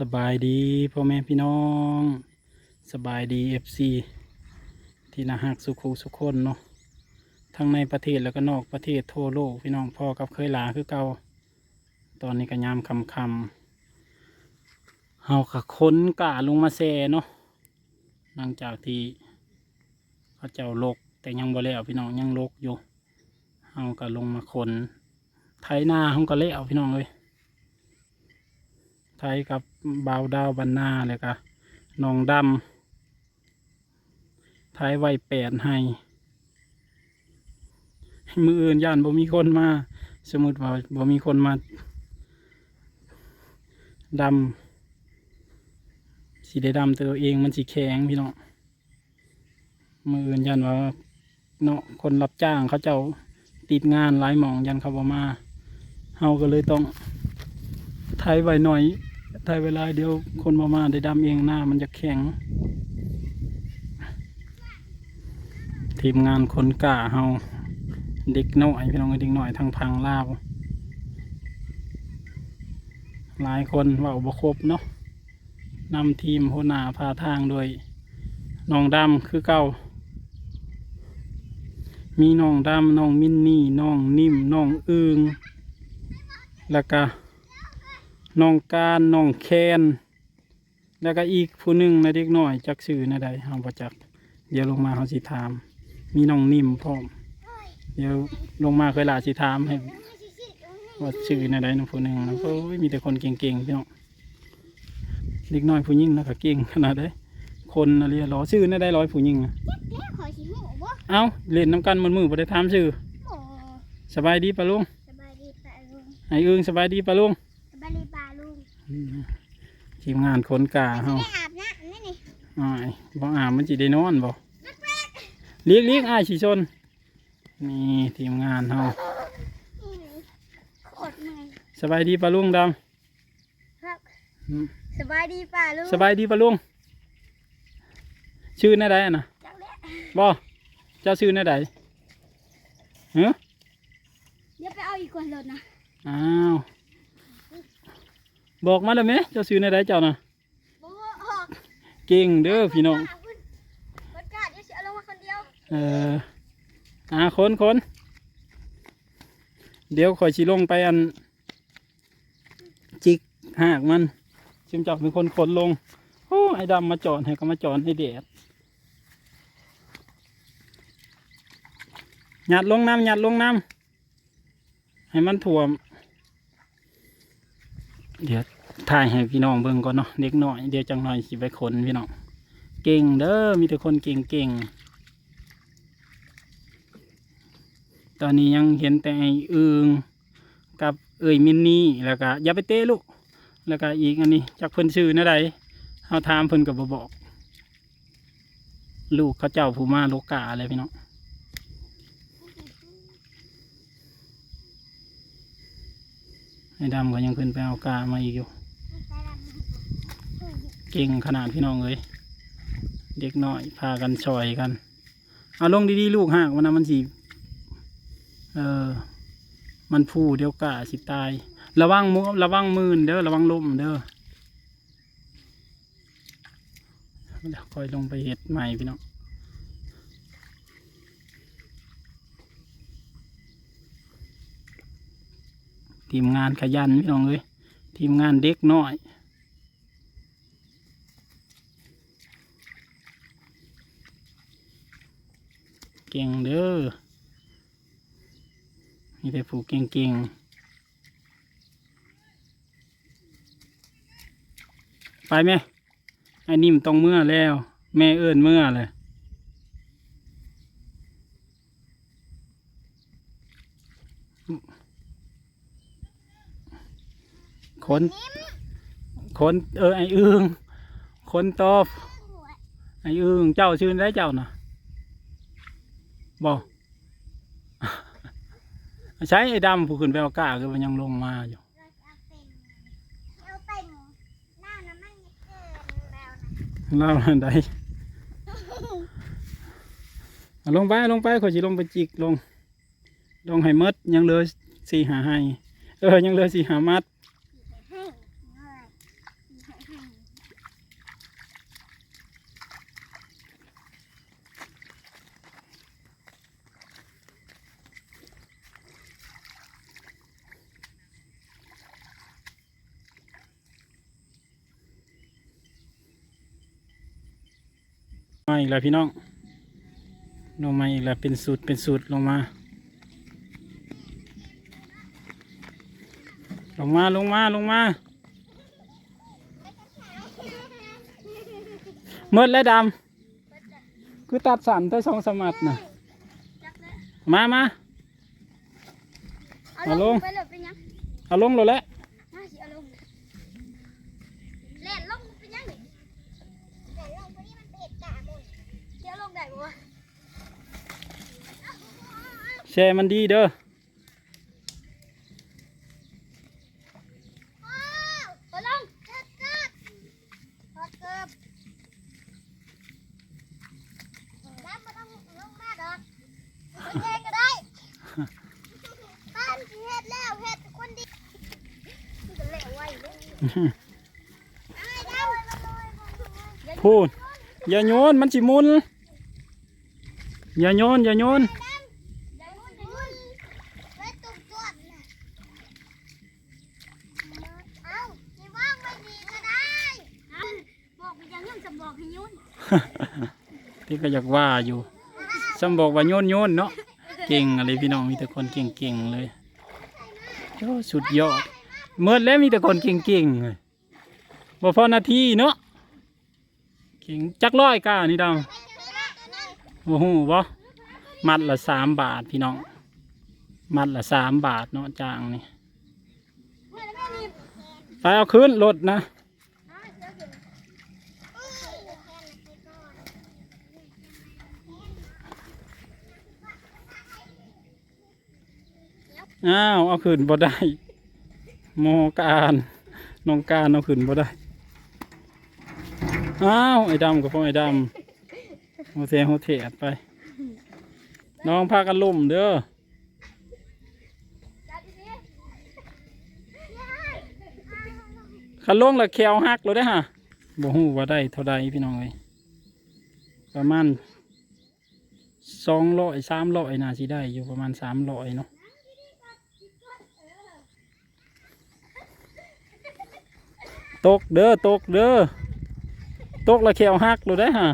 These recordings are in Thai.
สบายดีพ่อแม่พี่น้อง สบายดีเอฟซีที่นาหักสุขุสุขคนเนาะทั้งในประเทศแล้วก็นอกประเทศทั่วโลกพี่น้องพ่อกับเคยลาคือเก่าตอนนี้ก็ยามคำคำเฮาก็ค้นกาลงมาแซ่เนาะหลังจากที่เขาเจ้าลกแต่ยังบ่แล้วพี่น้องยังลกอยู่เฮาก็ลงมาขนไถนาเฮาก็เละเอพี่น้องเลย ทยกับบาวดาวบันนาเลยกะน้องดำไทยไว้แปดให้ มืออื่นย่านบ่มีคนมา สมมติว่าบ่มีคนมาดำสีได้ดำตัวเองมันสีแข็งพี่น้องมืออื่นยันว่าเนาะคนรับจ้างเขาเจ้าติดงานหลายหมองยันเขาบ่มาเฮาก็เลยต้องไทยไว้หน่อย ไทยเวลาเดียวคนมามาได้ดำเองหน้ามันจะแข็ง ทีมงานคนกล้าเฮาเด็กน้อยพี่น้องเด็กน้อยทางพังลาวหลายคนเว่าบ่ครบเนาะนำทีมหัวหน้าพาทางโดยน้องดำคือเก่ามีน้องดำน้องมินนี่น้องนิ่มน้องอึงแล้วก็ น้องการน้องแคนแล้วก็อีกผู้หนึ่งในะเด็กน้อยจักชื่อนะใดเฮาบ่จักเดี๋ยวลงมาเฮาสิถาม มีน้องนิ่มพร้อม เดี๋ยวลงมาเคยลาสิถามให้ว่าชื่อนะใดน้องผู้หนึ่งนะโอ้ยมีแต่คนเก่งๆพี่น้องเด็กน้อยผู้หญิงนะก็เก่งขนาดได้คนอะไรรอชื่อนะได้ร้อยผู้หญิงอะแล้วขอชิหูบ่เอ้าเล่นน้ำกันมันมือบ่ได้ถามชื่อโอ้สบายดีปะลุงสบายดีป่าลุงไอ้เอิงสบายดีปะลุง สบายดีป่าลุง อืม ทีมงานคนกาเฮาได้อาบน้ำนี่นี่อ้ายบ่อาบมันจิได้นอนบ่เลี้ยงเลี้ยงอ้ายสีชน นี่ทีมงานเฮานี่นี่โคตรเมื่อยสบายดีปะลุงดครับำอืมสบายดีป่าลุงสบายดีปะลุง ชื่อแน่ใดอะนะจักแล้วบ่เจ้าชื่อแน่ใดเฮ้อเดี๋ยวไปเอาอีกคนรถนะอ้าว บอกมาแล้วไหมเจ้าชื่อแน่ใดเจ้าน่ะบ่ออกเก่งเด้อพี่น้องบรรยากาศเดี๋ยวสิเอาลงมาคนเดียวเอออ่าคนคนเดี๋ยวคอยชิลงไปอัน จิกหากมันชิมจับเป็นคนขนลงโอ้ไอ้ดำมาจอดให้ก็มาจอดให้แดดหยัดลงน้ำหยัดลงน้ำให้มันถ่วม เดี๋ยว ถ่ายให้พี่น้องเบิ่งก่อนเนาะเด็กน้อยเดี๋ยวจังหน่อยสิไปขนพี่น้องเก่งเด้อมีแต่คนเก่งเก่งตอนนี้ยังเห็นแต่ไอ้อึงกับเอ้ยมินนี่แล้วก็อย่าไปเตะลูกแล้วก็อีกอันนี้จากเพิ่นชื่อนะใดเฮาถามเพิ่นก็บ่บอก ลูกเขาเจ้าผู้มาโลกาอะไรพี่น้องไอ้ดำก็ยังเพิ่นไปเอากามาอีกอยู่ เก่งขนาดพี่น้องเลยเด็กน้อยพากันชอยกันเอาลงดีๆลูกหากวันนั้นมันสีเออมันผู้เดียวกะสิตาย ระวังมือระวังมืนเด้อระวังลมเด้อเดี๋ยวคอยลงไปเห็ดใหม่พี่น้องทีมงานขยันพี่น้องเลยทีมงานเด็กน้อย เก่งเด้อมีแต่ผู้เก่งๆ ไปไหมไอ้นิ่มต้องเมื่อแล้ว แม่เอิ้นเมื่อเลยคนคนเออไอ้อึงคนตอบไอ้อึงเจ้าชื่อได้เจ้าน่ะ บอกใช้ไอ้ดำผู้ขึ้นไปเอากล้าคือมันยังลงมาอยู่เอาเป็นหน้าน้ำมันเกินแล้วนะเล่าอันใดเอาลงไปเอาลงไปขอยสิลงไปจิกลงลงให้หมดยังเหลือสี่หาให้เออยังเหลือสี่หามัด ให้ง่ายให้ มาอีกแล้วพี่น้อง ลงมาอีกแล้วเป็นสูตรเป็นสูตรลงมา ลงมาลงมาลงมาเมื่อและดำคือตัดสันได้สองสมัดนะจักเลยมามาเอาเอาลลงงไปเลยเป็นยังเอาลงเลยแหละ ดแล้วเฮ็ดคนเดียวมันก็แล้วไว้เด้อเอาไอ้ดำอย่าพูดอย่าโยนมันสิหมุนอย่าโยนอย่าโยน อย่ามุนอย่ามุนไว้ตุ่มจวดน่ะเอาสิว่างไว้ดีก็ได้เอาบอกไปยังยังจะบอก ให้ยุ่นพี่ก็อยากว่าอยู่ซ้ำบอกว่าโยนโยนเนาะเก่งอะไรพี่น้องมีแต่คนเก่งๆเลยโอ้สุดยอดเมื่อแล้วมีแต่คนเก่งๆเลยบ่พอนาทีเนาะเก่งจักร้อยก้านี่ดาวโอ้โหบ่มัดละสามบาทพี่น้องมัดละสามบาทเนาะจางนี่ไปเอาขึ้นรถนะ อ้าวเอาขึ้นบ่ได้โมการน้องการเอาขึ้นบ่ได้อ้าวไอ้ดำกับพ่อไอ้ดำโฮเทโฮเทดไป น้องพากันลุ่มเด้อขันลงละแควหักเลยได้ฮะบ่ฮู้ว่าได้เท่าใดพี่น้องเอ้ยประมาณสองร้อยสามร้อยน่าสิได้อยู่ประมาณสามร้อยเนาะ ตกเด้อตกเด้อตกและแควหักเลยได้ฮะ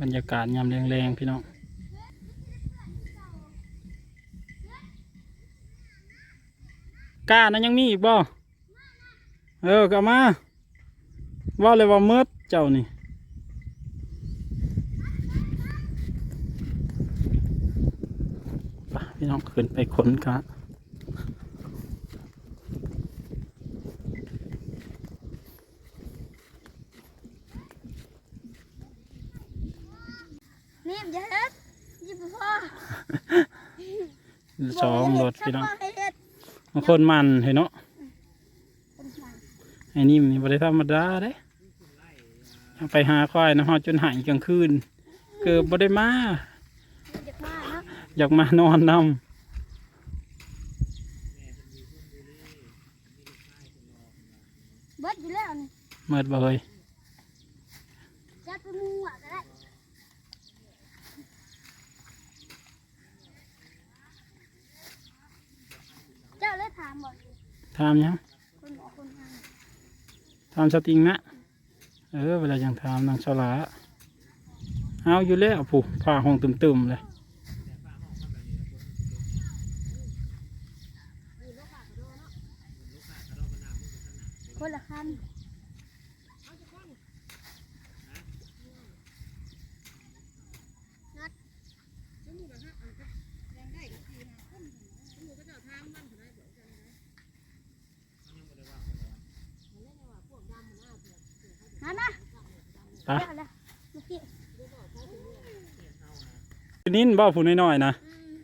บรรยากาศยามแรงๆพี่น้องกล้านะยังมีอีกบ่เออก็เอามา ว่าเลยว่าเมิดเจ้านี่ไปพี่น้องขึ้นไปขนกะนี่อย่าเฮ็ดอย่าไปพ่อสองรถพี่น้องบ่ให้เฮ็ดบางคนมันเห็นเนาะคนฉลาดไอ้นี่มันบริธรรมดาเด้เอาไปหาควายนะฮอดจนหายกลางคืน เกือบบได้มาเด็กมากเนาะอยากมานอนนเบิดอยู่แล้วนี่ำเมิดบ่เฮยจัดไปหมู่อะก็ได้เจ้าเลยถามบ่ถามยัง คนหมอคนงาน ทำสติงนะ เออเวลายังทำนางสลาเอาอยู่แล้วผู้ผ้าห้องตึมๆเลย คนละคันมามา ไปเดี๋ยวละเมื่อกี้นินเบ้าผู้น้อยๆนะอืม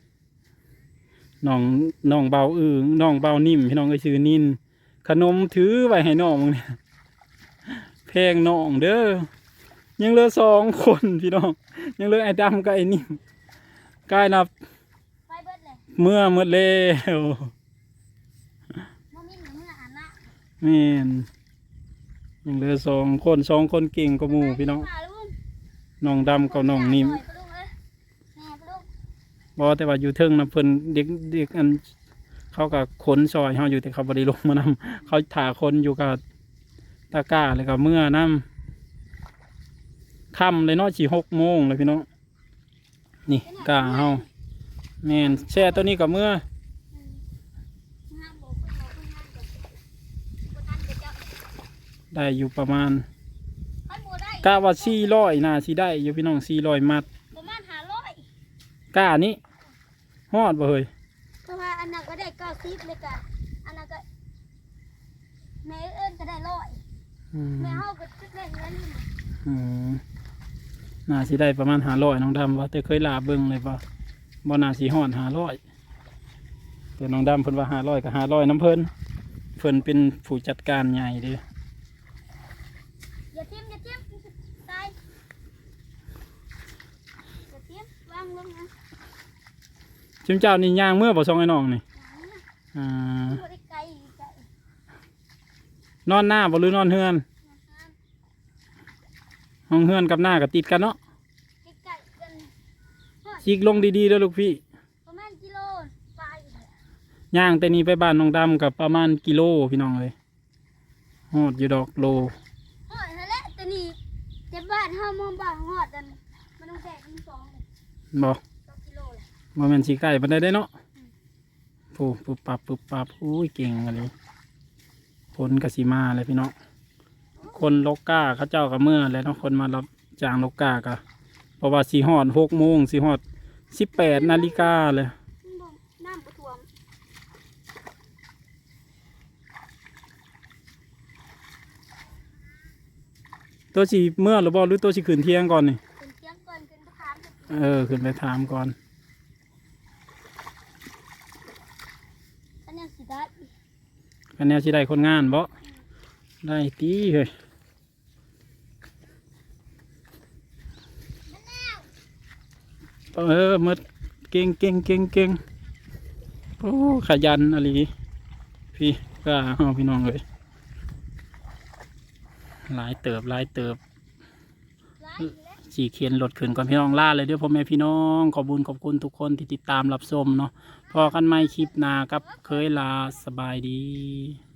น้องน้องเบาอึงน้องเบานิ่มพี่น้องก็ชื่อนินขนมถือไว้ให้น้องมึงเนี่ยแพงน้องเด้อยังเหลือสองคนพี่น้อง ยังเหลือไอ้ดำกับไอ้นิ่มกลายนับไปเบิดเลยเมื่อหมดแล้วมอมินกับมืออ่านละแม่น ยังเหลือสองคนสองคนเก่งกว่าหมู่พี่น้องมาลุงน้องดำกับน้องนิ่มปล่อยไปลุบ่แต่ว่าอยู่เทิงนะเพิ่นเด็กเด็กอันเขาก็ขนซอยเฮาอยู่แต่เขาบ่ได้ลงมานำเขาถ่าคนอยู่กับตะกร้าแล้วก็เมื่อนํค่ำเลยเนาะสิหกโมงเลยพี่น้องนี่กาเฮาแม่นแช่ตัวนี้ก็เมื่อ ห้ามบอกคนเราคนงานก่อนบ่ทันจะเจ้า ได้อยู่ประมาณคันบ่ได้กะว่าสี่ร้อยน่าสิได้อยู่พี่น้องสี่ร้อยมัดประมาณห้าร้อยกานี้ฮอดบ่เฮ้ยเพราะว่าอันนั้นก็ได้เก้าสิบเลยกะอันนั้นก็แม่เอิ้นก็ได้ร้อยอืมแม่เฮาก็คิดได้เงินอืมน่าสิได้ประมาณห้าร้อยน้องดำว่าแต่เคยลาเบิ่งเลยว่าบ่น่าสิฮอดห้าร้อยแต่น้องดำเพิ่นว่าห้าร้อยก็ห้าร้อยน้ำเพิ่นเพิ่นเป็นผู้จัดการใหญ่เด้อ อย่าทิ่มอย่าทิ่มตายอย่าทิ่มวางลงนะชิมเจ้านี่ย่างเมื่อบ่ซองไอ้น้องนี่อ่าบ่ได้ไกลไกลนอนหน้าบ่หรือนอนเฮือน นะครับห้องเฮือนกับหน้าก็ติดกันเนาะไกลๆกันจิกลงดีๆเด้อลูกพี่ ประมาณกิโลไปเลยย่างแต่นี้ไปบ้านน้องดำกับประมาณกิโลพี่น้องเลยฮอดอยู่ดอกโลฮอดนั่นแหละแต่นี่แต่บ้านเฮามองบ้านฮอดนั่นมันต้องแตกเป็นสองเลย บ่สองกิโลเลยบ่แม่นสิใกล้ปานใดได้เนาะปูปุบปับปุบปับอุ้ยเก่งอันนี้ผลกสิมาเลยพี่น้องคนลกก้าเขาเจ้ากับเมื่อแล้วเนาะคนมารับจ้างลกก้ากะเพราะว่าสีฮอดหกโมงสีฮอดสิบแปดนาฬิกาเลยมันบ่น้ำบ่ท่วมตัวสีเมื่อหรือบ่หรือตัวสีขืนเที่ยงก่อนนี่ เออ ขึ้นไปถามก่อนอันนี้สิได้คะแนนสิได้คนงานบ่ได้ตีเฮ้ยเออหมดเก่งเก่งเก่งเก่งโอ้ขยันอะไรพี่ก็เอาพี่น้องเลยหลายเติบหลายเติบ หลายอยู่แล้ว สีเขียนรถขึ้นก่อนพี่น้องล่าเลยเด้วยพ่อแม่พี่น้องขอบคุญขอบคุณทุกคนที่ติดตามรับชมเนาะพอกันไม่คลิปหนากับเคยลาสบายดี